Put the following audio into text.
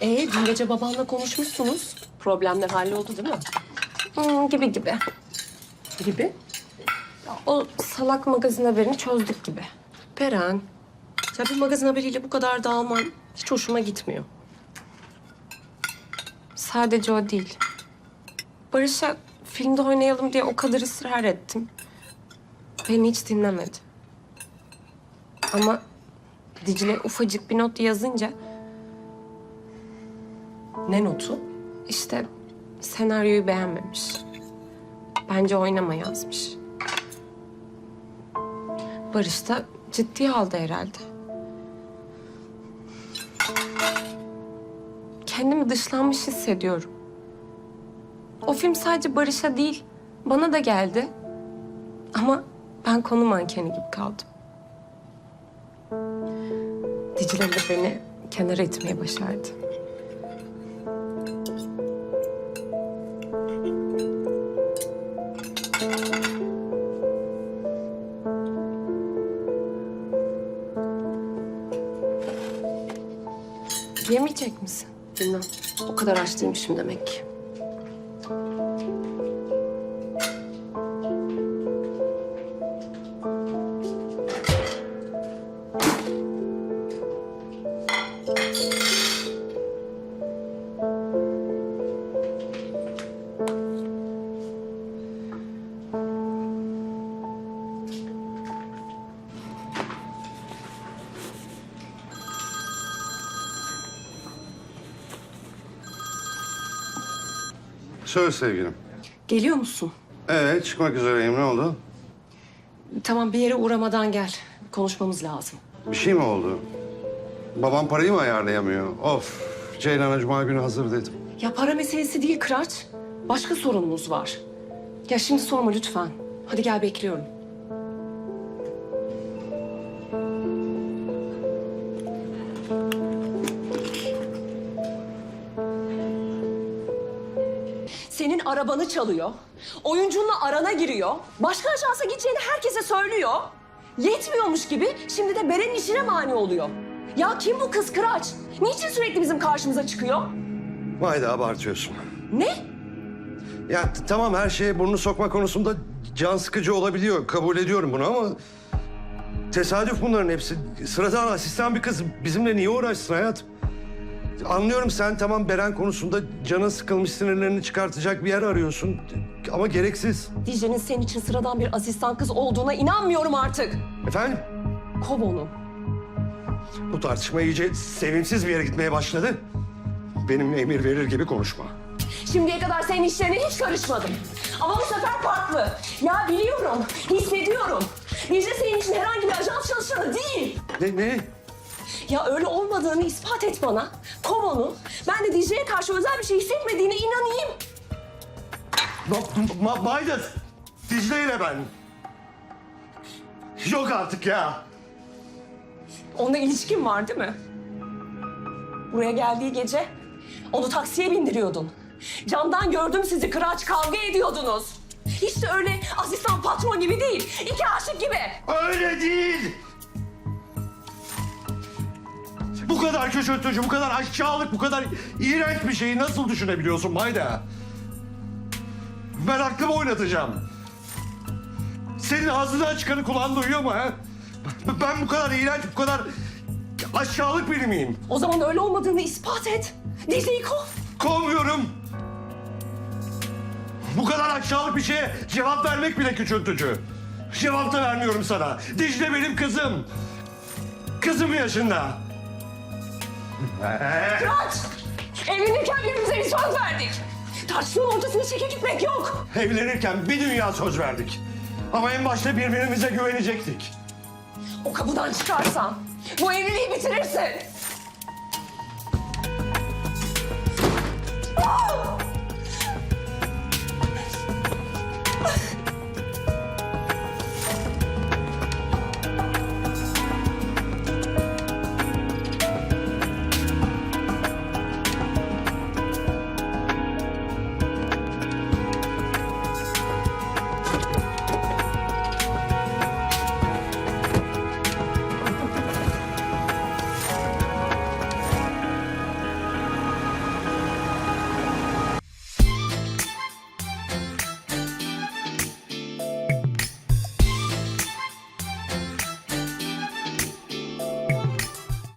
Ee, dün gece babanla konuşmuşsunuz. Problemler halloldu değil mi? Hmm, gibi gibi. Gibi. O salak magazin haberini çözdük gibi. Peren, ya bir magazin haberiyle bu kadar dağılman hiç hoşuma gitmiyor. Sadece o değil. Barış'a filmde oynayalım diye o kadar ısrar ettim. Beni hiç dinlemedi. Ama Dicle ufacık bir not yazınca Ne notu? işte senaryoyu beğenmemiş. Bence oynama yazmış. Barış da ciddiye aldı herhalde. Kendimi dışlanmış hissediyorum. O film sadece Barış'a değil, bana da geldi. Ama ben konu mankeni gibi kaldım. Dicle de beni kenara etmeye başardı. Yemeyecek misin? Bilmem. O kadar aç değilmişim demek ki. Söyle sevgilim. Geliyor musun? Evet çıkmak üzereyim ne oldu? Tamam bir yere uğramadan gel. Konuşmamız lazım. Bir şey mi oldu? Babam parayı mı ayarlayamıyor? Of Ceylan'a cuma günü hazır dedim. Ya para meselesi değil Kıraç. Başka sorunumuz var. Ya şimdi sorma lütfen. Hadi gel bekliyorum. Senin arabanı çalıyor. Oyuncunla arana giriyor. Başka ajansa gideceğini herkese söylüyor. Yetmiyormuş gibi şimdi de Beren'in işine mani oluyor. Ya kim bu kız Kıraç? Niçin sürekli bizim karşımıza çıkıyor? Vay da abartıyorsun. Ne? Ya tamam her şeye burnu sokma konusunda can sıkıcı olabiliyor. Kabul ediyorum bunu ama... Tesadüf bunların hepsi. Sıradan asistan bir kız. Bizimle niye uğraşsın hayat? Anlıyorum sen tamam Beren konusunda canın sıkılmış sinirlerini çıkartacak bir yer arıyorsun. Ama gereksiz. Dicle'nin senin için sıradan bir asistan kız olduğuna inanmıyorum artık. Efendim? Kov onu. Bu tartışma iyice sevimsiz bir yere gitmeye başladı. Benimle emir verir gibi konuşma. Şimdiye kadar senin işlerine hiç karışmadım. Ama bu sefer farklı. Ya biliyorum, hissediyorum. Dicle senin için herhangi bir ajans çalışanı değil. Ne ne? Ya öyle olmadığını ispat et bana. Kov onu. Ben de Dicle'ye karşı özel bir şey hissetmediğine inanayım. Ma, ma. Dicle ile ben. Yok artık ya. Onunla ilişkin var değil mi? Buraya geldiği gece onu taksiye bindiriyordun. Camdan gördüm sizi kıraç kavga ediyordunuz. Hiç de öyle asistan patron gibi değil. iki aşık gibi. Öyle değil. Bu kadar köşötücü, bu kadar aşağılık, bu kadar iğrenç bir şeyi nasıl düşünebiliyorsun Mayda? Ben aklımı oynatacağım. Senin ağzından çıkanı kulağın duyuyor mu ha? Ben bu kadar iğrenç, bu kadar aşağılık biri miyim? O zaman öyle olmadığını ispat et. Dicle'yi kov. Kovmuyorum. Bu kadar aşağılık bir şeye cevap vermek bile küçültücü. Cevap da vermiyorum sana. Dicle benim kızım. Kızım yaşında. Ee? Murat! Evlenirken birbirimize bir söz verdik. Tartışmanın ortasına çekil gitmek yok. Evlenirken bir dünya söz verdik. Ama en başta birbirimize güvenecektik. O kapıdan çıkarsan bu evliliği bitirirsin. Ah!